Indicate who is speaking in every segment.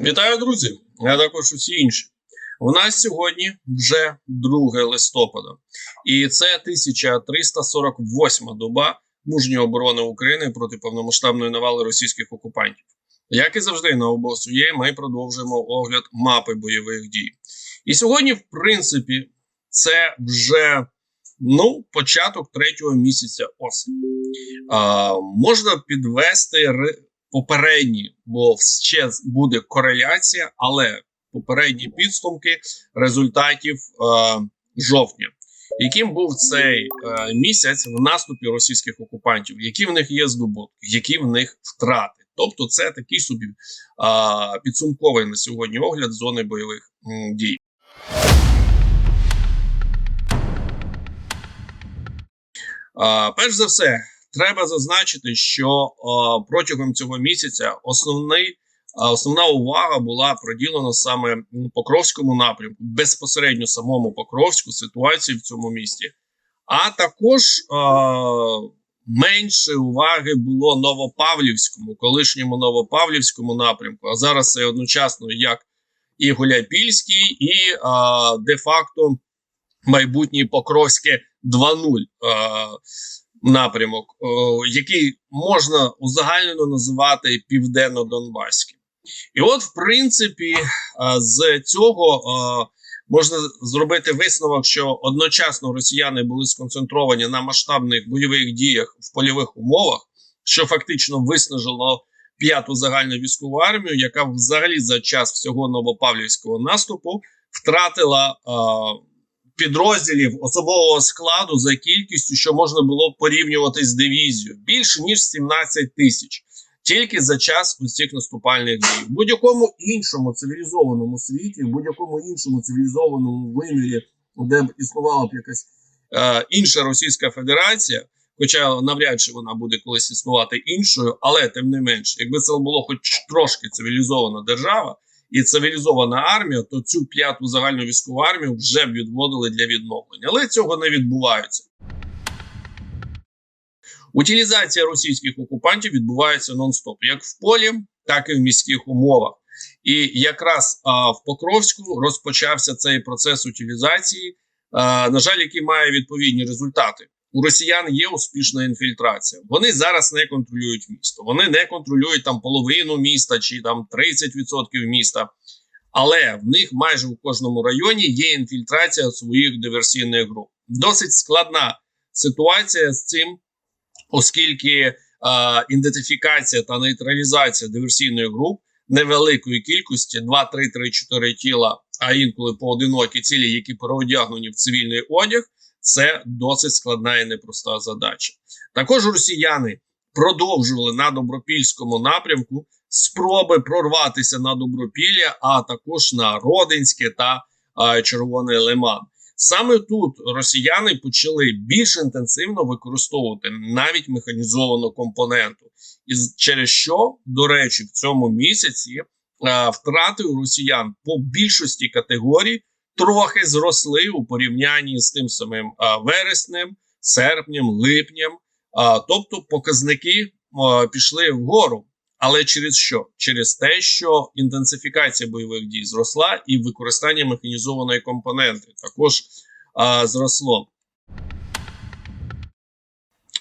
Speaker 1: Вітаю, друзі! А також усі інші. У нас сьогодні вже 2 листопада, і це 1348 доба мужньої оборони України проти повномасштабної навали російських окупантів. Як і завжди, на обосу є, ми продовжуємо огляд мапи бойових дій. І сьогодні, в принципі, це вже ну, початок третього місяця осені. А, Можна підвести попередні, бо ще буде кореляція, але попередні підсумки результатів е, жовтня. Яким був цей е, місяць в наступі російських окупантів? Які в них є здобутки, які в них втрати? Тобто, це такий собі е, підсумковий на сьогодні огляд зони бойових м, дій. Е, перш за все, треба зазначити, що е, протягом цього місяця основний, е, основна увага була приділена саме Покровському напрямку, безпосередньо самому Покровську, ситуації в цьому місті. А також е, менше уваги було Новопавлівському, колишньому Новопавлівському напрямку. А зараз це одночасно як і Гуляйпільський, і де-факто майбутній Покровське 2.0 е, напрямок, е, який можна узагальнено називати південно-донбаським. І от, в принципі, е, з цього е, можна зробити висновок, що одночасно росіяни були сконцентровані на масштабних бойових діях в польових умовах, що фактично виснажило п'яту загальну військову армію, яка взагалі за час всього новопавлівського наступу втратила підрозділів особового складу за кількістю, що можна було порівнювати з дивізією, більше ніж 17 тисяч. Тільки за час усіх наступальних дій. В будь-якому іншому цивілізованому світі, в будь-якому іншому цивілізованому вимірі, де б існувала б якась е, інша Російська Федерація, хоча навряд чи вона буде колись існувати іншою, але тим не менш, якби це було хоч трошки цивілізована держава і цивілізована армія, то цю п'яту загальну військову армію вже б відводили для відновлення. Але цього не відбувається. Утилізація російських окупантів відбувається нон-стоп, як в полі, так і в міських умовах. І якраз а, в Покровську розпочався цей процес утилізації, а, на жаль, який має відповідні результати. У росіян є успішна інфільтрація. Вони зараз не контролюють місто. Вони не контролюють там половину міста чи там 30% міста. Але в них майже у кожному районі є інфільтрація своїх диверсійних груп. Досить складна ситуація з цим оскільки е, ідентифікація та нейтралізація диверсійних груп невеликої кількості 2, 3, 3, 4 тіла, а інколи поодинокі цілі, які переодягнені в цивільний одяг, це досить складна і непроста задача. Також росіяни продовжували на добропільському напрямку спроби прорватися на добропілля, а також на Родинське та е, Червоний Лиман. Саме тут росіяни почали більш інтенсивно використовувати навіть механізовану компоненту, і через що, до речі, в цьому місяці е, втрати у росіян по більшості категорій трохи зросли у порівнянні з тим самим вереснем, серпнем, липнем. Тобто показники пішли вгору. Але через що? Через те, що інтенсифікація бойових дій зросла, і використання механізованої компоненти також а, зросло.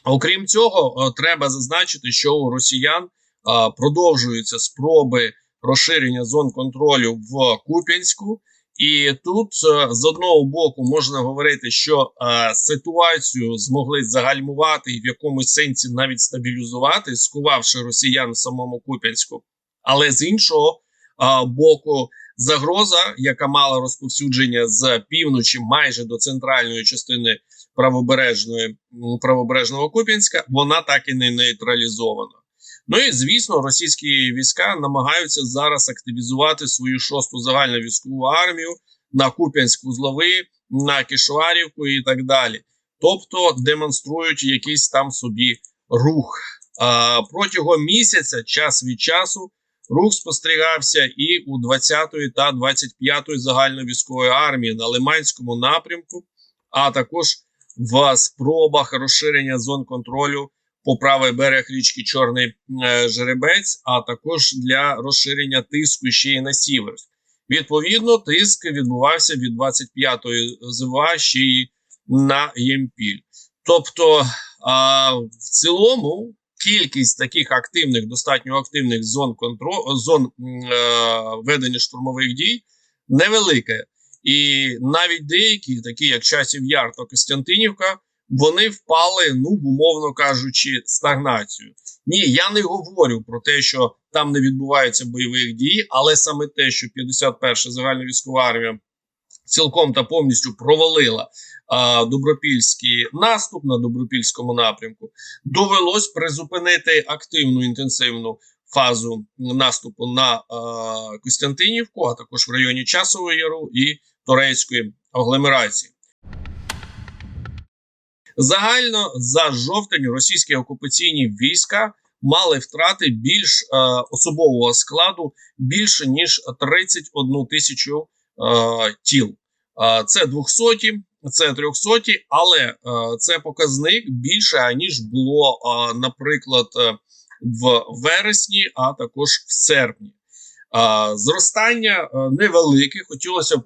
Speaker 1: Окрім цього, треба зазначити, що у росіян а, продовжуються спроби розширення зон контролю в Куп'янську. І тут е, з одного боку можна говорити, що е, ситуацію змогли загальмувати і в якомусь сенсі навіть стабілізувати, скувавши росіян в самому Куп'янську. Але з іншого е, боку, загроза, яка мала розповсюдження з півночі майже до центральної частини правобережної правобережного Куп'янська, вона так і не нейтралізована. Ну і звісно, російські війська намагаються зараз активізувати свою шосту загальну військову армію на Куп'янську злови, на Кишварівку і так далі. Тобто демонструють якийсь там собі рух. А, протягом місяця, час від часу, рух спостерігався і у 20-ї та 25-ї загальновійськової армії на Лиманському напрямку, а також в спробах розширення зон контролю по правий берег річки Чорний е, Жеребець, а також для розширення тиску ще й на Сіверськ. Відповідно, тиск відбувався від 25-ї ЗВА ще й на Ємпіль. Тобто, а, в цілому, кількість таких активних, достатньо активних зон контролю, зон е, ведення штурмових дій невелика. І навіть деякі, такі як Часів Яр та Костянтинівка, вони впали, ну умовно кажучи, стагнацію. Ні, я не говорю про те, що там не відбувається бойових дій, але саме те, що 51-ша загальновійськова армія цілком та повністю провалила а, добропільський наступ на добропільському напрямку, довелось призупинити активну інтенсивну фазу наступу на а, Костянтинівку, а також в районі Часового Яру і Торецької агломерації. Загально за жовтень російські окупаційні війська мали втрати більш е, особового складу більше ніж 31 тисячу е, тіл. Е, це 200, це 300, але е, це показник більше аніж було, е, наприклад, в вересні, а також в серпні. Зростання невелике, хотілося б,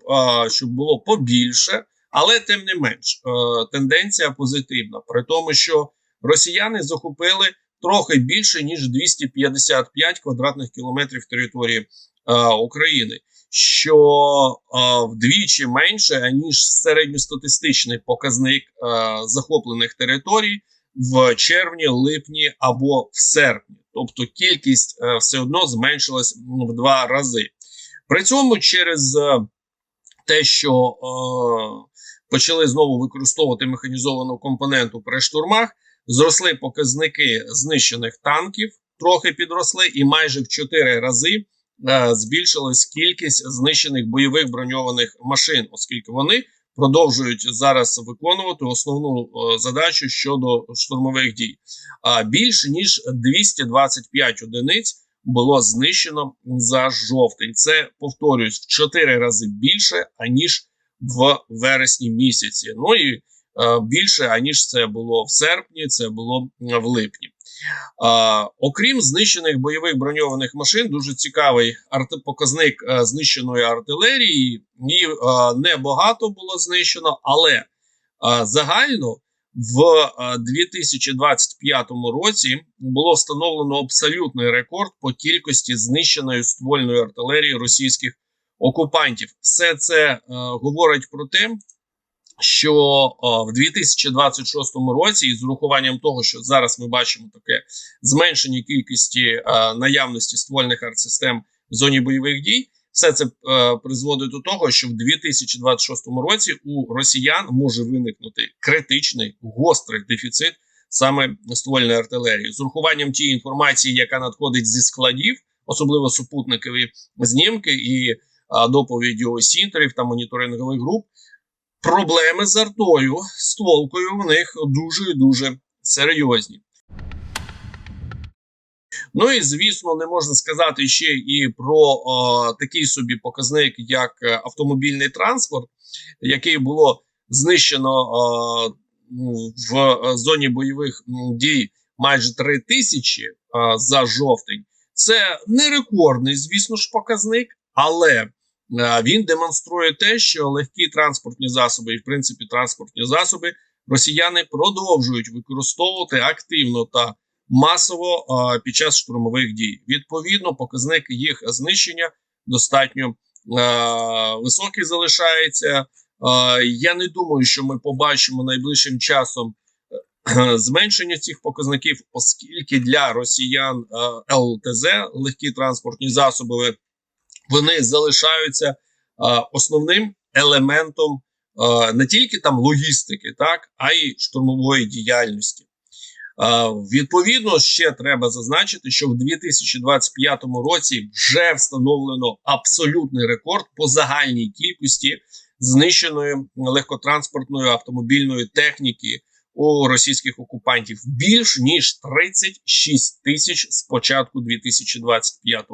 Speaker 1: щоб було побільше. Але тим не менш, е, тенденція позитивна, при тому, що росіяни захопили трохи більше ніж 255 квадратних кілометрів території е, України, що е, вдвічі менше аніж середньостатистичний показник захоплених територій в червні, липні або в серпні. Тобто кількість все одно зменшилась в два рази. При цьому через те, що почали знову використовувати механізовану компоненту при штурмах, зросли показники знищених танків, трохи підросли, і майже в 4 рази е, збільшилась кількість знищених бойових броньованих машин, оскільки вони продовжують зараз виконувати основну е, задачу щодо штурмових дій. А більше ніж 225 одиниць. Було знищено за жовтень. Це повторюсь в 4 рази більше аніж в вересні місяці. Ну і е, більше аніж це було в серпні, це було в липні. Окрім знищених бойових броньованих машин, дуже цікавий показник е, знищеної артилерії. Її е, небагато було знищено, але загально в е, 2025 році було встановлено абсолютний рекорд по кількості знищеної ствольної артилерії російських окупантів. Все це е, говорить про те, що е, в 2026 році, із урахуванням того, що зараз ми бачимо таке зменшення кількості е, наявності ствольних артсистем в зоні бойових дій, все це е, призводить до того, що в 2026 році у росіян може виникнути критичний гострий дефіцит саме ствольної артилерії з урахуванням тієї інформації, яка надходить зі складів, особливо супутникові знімки і доповіді осінтерів та моніторингових груп. Проблеми з артою, стволкою в них дуже і дуже серйозні. Ну і звісно, не можна сказати ще і про о, такий собі показник, як е, автомобільний транспорт, який було знищено о, в е, зоні бойових дій майже 3 тисячі за жовтень. Це не рекордний, звісно ж, показник, але він демонструє те, що легкі транспортні засоби, і в принципі транспортні засоби, росіяни продовжують використовувати активно та масово е, під час штурмових дій. Відповідно, показник їх знищення достатньо е, високий залишається. Е, я не думаю, що ми побачимо найближчим часом е, зменшення цих показників, оскільки для росіян е, ЛТЗ, легкі транспортні засоби, вони залишаються основним елементом не тільки там логістики, так а й штурмової діяльності. Відповідно, ще треба зазначити, що в 2025 році вже встановлено абсолютний рекорд по загальній кількості знищеної легкотранспортної автомобільної техніки у російських окупантів більш ніж 36 тисяч з початку 2025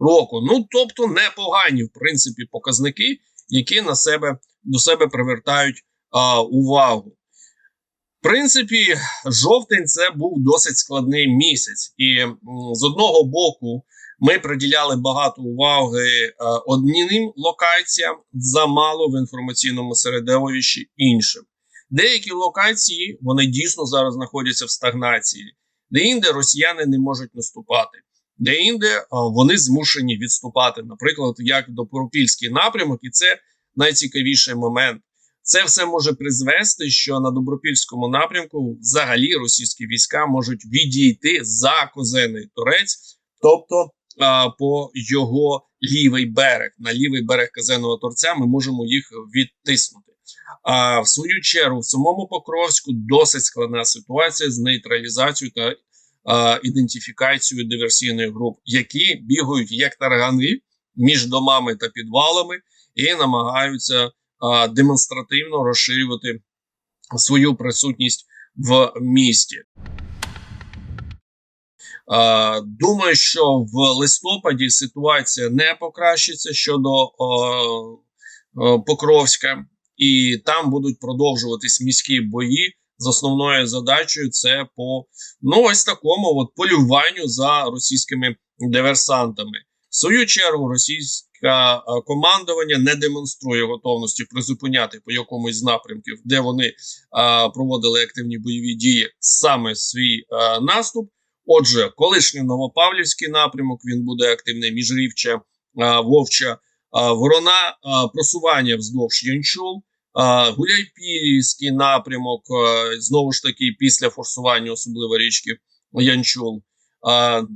Speaker 1: року. Ну тобто непогані в принципі показники, які на себе до себе привертають а, увагу. В принципі, жовтень це був досить складний місяць, і з одного боку ми приділяли багато уваги е, одним локаціям, замало в інформаційному середовищі іншим. Деякі локації вони дійсно зараз знаходяться в стагнації, де інде росіяни не можуть наступати, де інде е, вони змушені відступати. Наприклад, як Добропільський напрямок, і це найцікавіший момент. Це все може призвести, що на добропільському напрямку взагалі російські війська можуть відійти за Козений Торець, тобто а, по його лівий берег. На лівий берег Казеного Торця ми можемо їх відтиснути. А в свою чергу в самому Покровську досить складна ситуація з нейтралізацією та а, ідентифікацією диверсійних груп, які бігають як таргани між домами та підвалами і намагаються демонстративно розширювати свою присутність в місті. Думаю, що в листопаді ситуація не покращиться щодо Покровська, і там будуть продовжуватись міські бої з основною задачею це по ну ось такому от полюванню за російськими диверсантами. В свою чергу російська е, командування не демонструє готовності призупиняти по якомусь з напрямків, де вони е, проводили активні бойові дії, саме свій е, наступ. Отже, колишній Новопавлівський напрямок він буде активний міжрівча, е, вовча, е, ворона, е, просування вздовж Янчул, Гуляйпільський напрямок, е, знову ж таки, після форсування, особливо річки Янчул.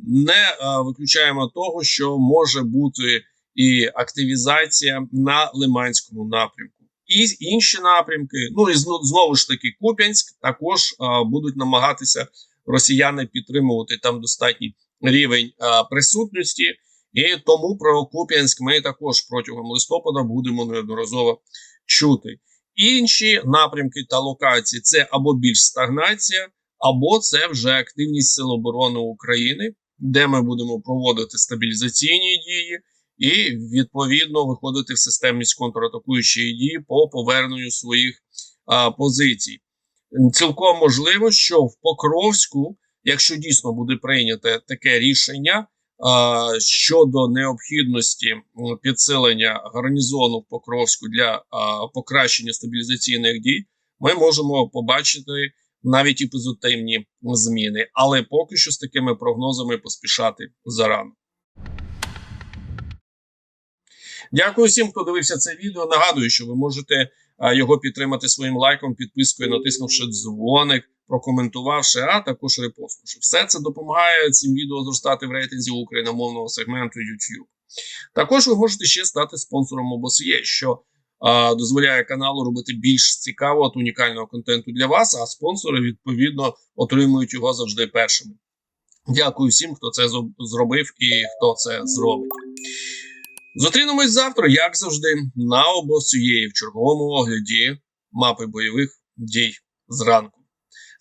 Speaker 1: Не е, виключаємо того, що може бути і активізація на Лиманському напрямку. І інші напрямки, ну і зно- знову ж таки, Куп'янськ також е, будуть намагатися росіяни підтримувати там достатній рівень присутності. І тому про Куп'янськ ми також протягом листопада будемо неодноразово чути. Інші напрямки та локації це або більш стагнація, або це вже активність Сил оборони України, де ми будемо проводити стабілізаційні дії і відповідно виходити в системність контратакуючої дії по поверненню своїх а, позицій. Цілком можливо, що в Покровську, якщо дійсно буде прийнято таке рішення щодо необхідності підсилення гарнізону в Покровську для покращення стабілізаційних дій, ми можемо побачити навіть і позитивні зміни, але поки що з такими прогнозами поспішати зарано. Дякую всім, хто дивився це відео. Нагадую, що ви можете його підтримати своїм лайком, підпискою, натиснувши дзвоник, прокоментувавши, а також репостнувши. Все це допомагає цим відео зростати в рейтинзі україномовного сегменту YouTube. Також ви можете ще стати спонсором обосє, що а, дозволяє каналу робити більш цікавого та унікального контенту для вас, а спонсори відповідно отримують його завжди першими. Дякую всім, хто це зробив і хто це зробить. Зустрінемось завтра, як завжди, на обосуєї в черговому огляді мапи бойових дій зранку.